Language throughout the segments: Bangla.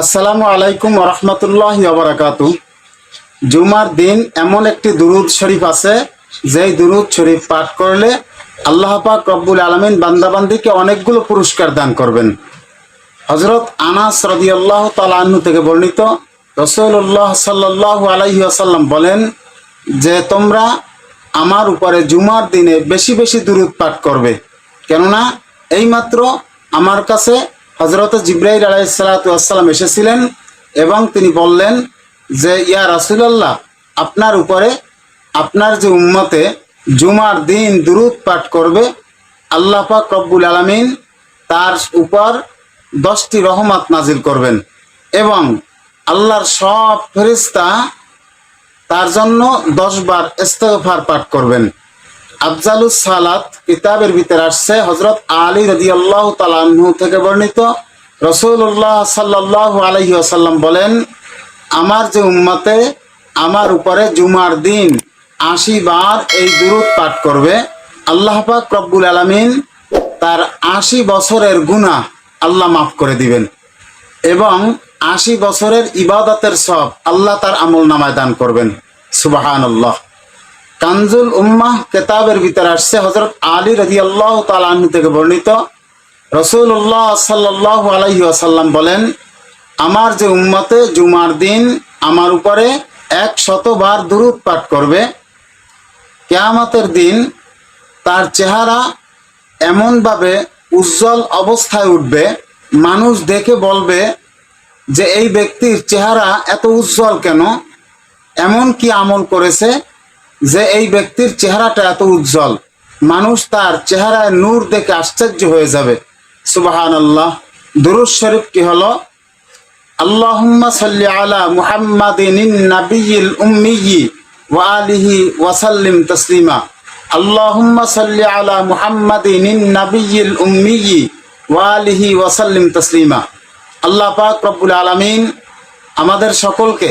আসসালামু আলাইকুম রহমতুল্লাহ বারাকাতু জুমার দিন এমন একটি দুরুদ শরীফ আছে, যেই দুরুদ শরীফ পাঠ করলে আল্লাহ পাক রব্বুল আলমিন বান্দাবান্দিকে অনেকগুলো পুরস্কার দান করবেন। হজরত আনাস রদিয়াল্লাহ তালাহ্ন থেকে বর্ণিত রসুল্লাহ সাল্লাহ আলাইহি আসাল্লাম বলেন যে, তোমরা আমার উপরে জুমার দিনে বেশি বেশি দুরুদ পাঠ করবে। কেননা, এইমাত্র আমার কাছে হজরত জিব্রাইল আলাইসালাতাম এসেছিলেন এবং তিনি বললেন যে, ইয়া রাসুলাল্লাহ, আপনার উপরে আপনার যে উম্মতে জুমার দিন দুরুদ পাঠ করবে, আল্লাহ পাক রব্বুল আলমিন তার উপর দশটি রহমত নাজিল করবেন এবং আল্লাহর সব ফেরিস্তা তার জন্য দশ বার ইস্তেগফার পাঠ করবেন। আফজালুস সালাত কিতাবের ভিতরে আসছে হজরত আলী রদি আল্লাহ তালাহু থেকে বর্ণিত। রসুল্লাহ সাল্লাহ আলহি আসাল্লাম বলেন, আমার যে উম্মতে আমার উপরে জুমার দিন আশি বার এই দুরুদ পাঠ করবে, আল্লাহ পাক রব্বুল আলমিন তার আশি বছরের গুণা আল্লাহ মাফ করে দিবেন এবং আশি বছরের ইবাদতের সব আল্লাহ তার আমল নামায় দান করবেন। সুবাহান আল্লাহ কানজুল উম্মাহ কেতাবের ভিতরে আসছে হজরত আলী রাজি আল্লাহ তালাহ থেকে বর্ণিত। রসুল্লাহ সাল্লাহ আলহি আসাল্লাম বলেন, আমার যে উম্মতে জুমার দিন আমার উপরে এক শতবার দুরুদ পাঠ করবে। কেয়ামতের দিন তার চেহারা এমনভাবে উজ্জ্বল অবস্থায় উঠবে, মানুষ দেখে বলবে যে এই ব্যক্তির চেহারা এত উজ্জ্বল কেন? এমন কি আমল করেছে যে এই ব্যক্তির চেহারাটা এত উজ্জ্বল, মানুষ তার চেহারায় নূর দেখে আশ্চর্য হয়ে যাবে। সুবাহান আল্লাহ দুরুজ শরীফ কি হলো? আল্লাহুম্মা সাল্লি আলা মুহাম্মাদিন নাবিয়িল উম্মিয়ি ওয়া আলিহি ওয়া সাল্লিম তাসলিমা। আল্লাহুম্মা সাল্লি আলা মুহাম্মাদিন নাবিয়িল উম্মিয়ি ওয়া আলিহি ওয়া সাল্লিম তাসলিমা। আল্লাহ পাক রব্বুল আলামিন আমাদের সকলকে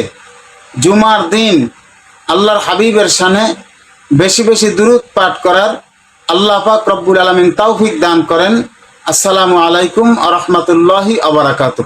জুমার দিন আল্লাহর হাবিবের সানে বেশি বেশি দূরত পাঠ করার আল্লাহ পাক রব্বুল আলমিন তৌফিক দান করেন। আসসালামু আলাইকুম আ রহমতুল্লাহি আবরাকাতুহ